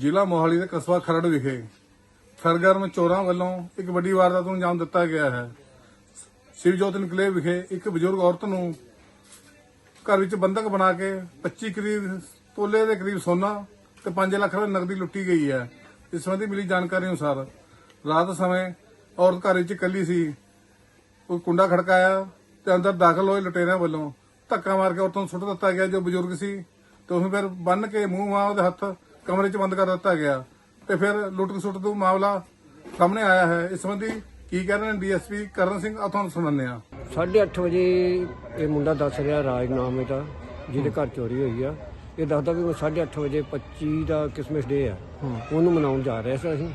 ਜ਼ਿਲ੍ਹਾ ਮੋਹਾਲੀ ਦੇ ਕਸਬਾ ਖਰੜ ਵਿਖੇ ਸਰਗਰਮ ਚੋਰਾਂ ਵੱਲੋਂ ਇੱਕ ਵੱਡੀ ਵਾਰਦਾਤ ਨੂੰ ਅੰਜਾਮ ਦਿੱਤਾ ਗਿਆ ਹੈ। ਸ਼ਿਵਜੋਤ ਇਨਕਲੇਵ ਵਿਖੇ ਇੱਕ ਬਜ਼ੁਰਗ ਔਰਤ ਨੂੰ ਘਰ ਵਿੱਚ ਬੰਦਕ ਬਣਾ ਕੇ 25 ਕਰੀਬ ਤੋਲੇ ਦੇ ਕਰੀਬ ਸੋਨਾ ਤੇ 5 ਲੱਖ ਰੁਪਏ ਨਕਦੀ ਲੁੱਟੀ ਗਈ ਹੈ। ਇਸ ਸੰਬੰਧੀ ਮਿਲੀ ਜਾਣਕਾਰੀ ਅਨੁਸਾਰ ਰਾਤ ਸਮੇਂ ਔਰਤ ਘਰ ਵਿੱਚ ਇਕੱਲੀ ਸੀ। ਕੋਈ ਕੁੰਡਾ ਖੜਕਾਇਆ ਤੇ ਅੰਦਰ ਦਾਖਲ ਹੋਏ ਲੁਟੇਰਿਆਂ ਵੱਲੋਂ ਧੱਕਾ ਮਾਰ ਕੇ ਔਰਤ ਨੂੰ ਸੁੱਟ ਦਿੱਤਾ ਗਿਆ ਜੋ ਬਜ਼ੁਰਗ ਸੀ ਤੇ ਉਹਨੂੰ ਫਿਰ ਬੰਨ ਕੇ ਮੂੰਹ ਮਾਂ ਉਹਦੇ ਹੱਥ ਕਮਰੇ 'ਚ ਬੰਦ ਕਰ ਦਿੱਤਾ ਗਿਆ ਤੇ ਫਿਰ ਲੁੱਟ ਖਸੁੱਟ ਦਾ ਮਾਮਲਾ ਸਾਹਮਣੇ ਆਇਆ ਹੈ। ਇਸ ਸੰਬੰਧੀ ਕੀ ਕਹਿ ਰਹੇ ਨੇ ਡੀਐਸਪੀ ਕਰਨ ਸਿੰਘ? ਆ ਤੁਹਾਨੂੰ ਸੁਣਾਉਂਦੇ ਆ 8:30 ਵਜੇ ਇਹ ਮੁੰਡਾ ਦੱਸ ਰਿਹਾ ਰਾਜ ਨਾਮ ਇਹਦਾ ਜਿਹਦੇ ਘਰ ਚੋਰੀ ਹੋਈ ਆ। ਇਹ ਦੱਸਦਾ ਵੀ ਮੈਂ 8:30 ਵਜੇ 25 ਦਾ ਕਿਸਮਸ ਡੇ ਆ। ਉਹਨੂੰ ਮਨਾਉਣ ਜਾ ਰਹੇ ਸੀ ਅਸੀਂ।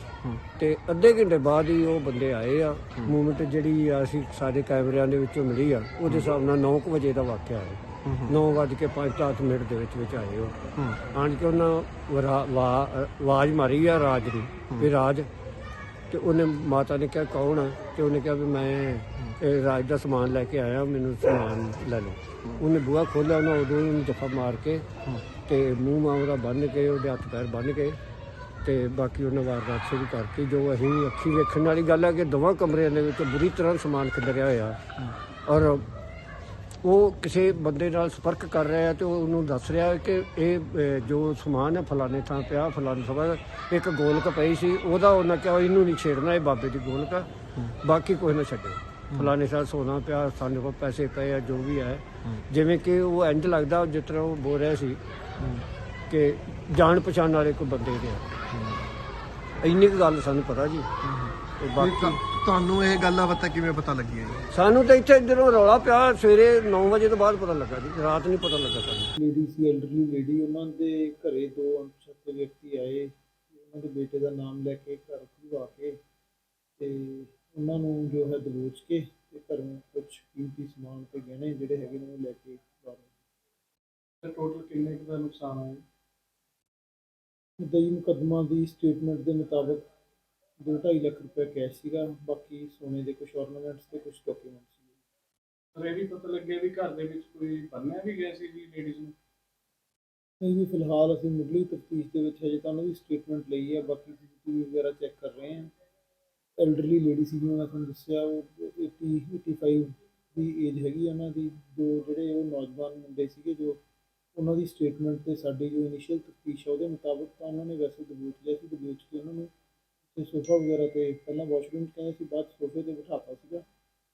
ਤੇ ਅੱਧੇ ਘੰਟੇ ਬਾਅਦ ਹੀ ਉਹ ਬੰਦੇ ਆਏ ਆ। ਮੂਵਮੈਂਟ ਜਿਹੜੀ ਆ ਅਸੀਂ ਸਾਡੇ ਕੈਮਰਿਆਂ ਦੇ ਵਿੱਚੋਂ ਮਿਲੀ ਆ ਉਹਦੇ ਹਿਸਾਬ ਨਾਲ 9 ਵਜੇ ਦਾ ਵਾਕਿਆ ਹੈ। 9 ਵਜੇ ਕੇ 5-7 ਮਿੰਟ ਦੇ ਵਿੱਚ ਵਿੱਚ ਆਏ ਉਹ। ਆਣ ਕੇ ਉਹਨਾਂ ਆਵਾਜ਼ ਮਾਰੀ ਆ ਰਾਜ ਨੂੰ ਵੀ ਰਾਜ ਤੇ ਉਹਨੇ ਮਾਤਾ ਨੇ ਕਿਹਾ ਕੌਣ ਆ? ਤੇ ਉਹਨੇ ਕਿਹਾ ਵੀ ਮੈਂ ਇਹ ਰਾਜ ਦਾ ਸਮਾਨ ਲੈ ਕੇ ਆਇਆ ਮੈਨੂੰ ਸਮਾਨ ਲੈ ਲਓ। ਉਹਨੇ ਬੂਹਾ ਖੋਲ੍ਹਿਆ ਉਹਨਾਂ ਉਦੋਂ ਹੀ ਉਹਨੂੰ ਜੱਫਾ ਮਾਰ ਕੇ ਤੇ ਮੂੰਹ ਮਾਂ ਉਹਦਾ ਬੰਨ ਕੇ ਉਹਦੇ ਹੱਥ ਪੈਰ ਬੰਨ ਕੇ ਤੇ ਬਾਕੀ ਉਹਨਾਂ ਵਾਰਦਾਤ ਸ਼ੁਰੂ ਕਰਤੀ ਜੋ ਅਸੀਂ ਅੱਖੀ ਵੇਖਣ ਵਾਲੀ ਗੱਲ ਹੈ ਕਿ ਦੋਵਾਂ ਕਮਰਿਆਂ ਦੇ ਵਿੱਚ ਬੁਰੀ ਤਰ੍ਹਾਂ ਸਮਾਨ ਖਿਲਰਿਆ ਹੋਇਆ ਔਰ ਉਹ ਕਿਸੇ ਬੰਦੇ ਨਾਲ ਸੰਪਰਕ ਕਰ ਰਿਹਾ ਹੈ ਤੇ ਉਹ ਉਹਨੂੰ ਦੱਸ ਰਿਹਾ ਹੈ ਕਿ ਇਹ ਅਹ, ਜੋ ਸਮਾਨ ਹੈ ਫਲਾਣੇ ਥਾਂ ਪਿਆ ਫਲਾਣੇ ਸਭਾ ਇੱਕ ਗੋਲਕ ਪਈ ਸੀ ਉਹਦਾ ਉਹਨਾਂ ਕਿਹਾ ਇਹਨੂੰ ਨਹੀਂ ਛੇੜਨਾ ਇਹ ਬਾਬੇ ਦੀ ਗੋਲਕ ਆ। ਬਾਕੀ ਕੋਈ ਨਾ ਛੱਡੇ। ਫਲਾਣੇ ਥਾਂ ਸੋਨਾ ਪਿਆ ਸਾਡੇ ਕੋਲ ਪੈਸੇ ਪਏ ਆ ਜੋ ਵੀ ਹੈ ਜਿਵੇਂ ਕਿ ਉਹ ਇੰਜ ਲੱਗਦਾ ਜਿਸ ਤਰ੍ਹਾਂ ਉਹ ਬੋਲ ਰਿਹਾ ਸੀ ਕਿ ਜਾਣ ਪਛਾਣ ਵਾਲੇ ਕੋਈ ਬੰਦੇ ਦੇ ਆ। ਇੰਨੀ ਕੁ ਗੱਲ ਸਾਨੂੰ ਪਤਾ ਜੀ। ਤੇ ਬਾਕੀ ਤੁਹਾਨੂੰ ਇਹ ਗੱਲਾਂ ਪਤਾ ਕਿਵੇਂ ਪਤਾ ਲੱਗੀ ਹੈ ਜੀ? ਸਾਨੂੰ ਤਾਂ ਇੱਥੇ ਜਦੋਂ ਰੌਲਾ ਪਿਆ ਸਵੇਰੇ 9 ਵਜੇ ਤੋਂ ਬਾਅਦ ਪਤਾ ਲੱਗਾ ਜੀ ਰਾਤ ਨਹੀਂ ਪਤਾ ਲੱਗਾ ਸਾਨੂੰ। ਲੇਡੀ ਸੀ ਐਲਡਰਲੀ ਲੇਡੀ ਉਹਨਾਂ ਦੇ ਘਰੇ ਦੋ ਅਣਪਛਾਤੇ ਵਿਅਕਤੀ ਆਏ ਉਹਨਾਂ ਦੇ ਬੇਟੇ ਦਾ ਨਾਮ ਲੈ ਕੇ ਘਰ ਖੁਲਵਾ ਕੇ ਤੇ ਉਹਨਾਂ ਨੂੰ ਜੋ ਹੈ ਦਬੋਚ ਕੇ ਤੇ ਘਰੋਂ ਕੁਝ ਕੀਮਤੀ ਸਮਾਨ ਤੇ ਗਹਿਣੇ ਜਿਹੜੇ ਹੈਗੇ ਨੇ ਉਹ ਲੈ ਕੇ ਬਾਹਰ ਟੋਟਲ ਕਿੰਨੇ ਕੁ ਦਾ ਨੁਕਸਾਨ ਹੋਇਆ? ਦਈ ਮੁਕੱਦਮਾ ਦੀ ਸਟੇਟਮੈਂਟ ਦੇ ਮੁਤਾਬਕ 2.5 ਲੱਖ ਰੁਪਏ ਕੈਸ਼ ਸੀਗਾ ਬਾਕੀ ਸੋਨੇ ਦੇ ਕੁਝ ornaments ਤੇ ਕੁਝ ਡਾਕੂਮੈਂਟਸ ਸੀ ਸਰ ਇਹ ਵੀ ਪਤਾ ਲੱਗਿਆ ਵੀ ਘਰ ਦੇ ਵਿੱਚ ਕੋਈ ਬੰਨਿਆ ਵੀ ਗਿਆ ਸੀ ਜੀ ਲੇਡੀਜ਼ ਨੂੰ? ਨਹੀਂ ਜੀ ਫਿਲਹਾਲ ਅਸੀਂ ਮੁੱਢਲੀ ਤਫਤੀਸ਼ ਦੇ ਵਿੱਚ ਹਜੇ ਤਾਂ ਉਹਨਾਂ ਦੀ ਸਟੇਟਮੈਂਟ ਲਈ ਹੈ ਬਾਕੀ ਸੀਸੀਟੀਵੀ ਵਗੈਰਾ ਚੈੱਕ ਕਰ ਰਹੇ ਹਾਂ। ਐਲਡਰਲੀ ਲੇਡੀ ਸੀ ਜਿਵੇਂ ਮੈਂ ਤੁਹਾਨੂੰ ਦੱਸਿਆ ਉਹ 80 85 ਦੀ ਏਜ ਹੈਗੀ ਉਹਨਾਂ ਦੀ। ਦੋ ਜਿਹੜੇ ਉਹ ਨੌਜਵਾਨ ਮੁੰਡੇ ਸੀਗੇ ਜੋ ਉਹਨਾਂ ਦੀ ਸਟੇਟਮੈਂਟ ਤੇ ਸਾਡੀ ਜੋ ਇਨੀਸ਼ੀਅਲ ਤਫਤੀਸ਼ ਹੈ ਉਹਦੇ ਮੁਤਾਬਕ ਤਾਂ ਉਹਨਾਂ ਨੇ ਵੈਸੇ ਦਬੋਚ ਲਿਆ ਸੀ ਦਬੋਚ ਕੇ ਉਹਨਾਂ ਨੂੰ ਤੇ ਸੋਫਾ ਵਗੈਰਾ ਤੇ ਪਹਿਲਾਂ ਵਾਸ਼ਰੂਮ 'ਚ ਕਹਿੰਦੇ ਸੀ, ਬਾਅਦ 'ਚ ਸੋਫੇ ਤੇ ਬਿਠਾਤਾ ਸੀਗਾ।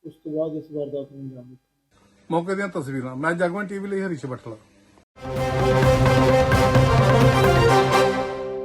ਉਸ ਤੋਂ ਬਾਅਦ ਇਸ ਵਾਰਦਾਤ ਨੂੰ ਅੰਜਾਮ ਦਿੱਤਾ। ਮੌਕੇ ਦੀਆਂ ਤਸਵੀਰਾਂ। ਮੈਂ ਜਗਮਨ ਟੀਵੀ ਲਈ ਹਰੀਸ਼ ਬਟਲਾ।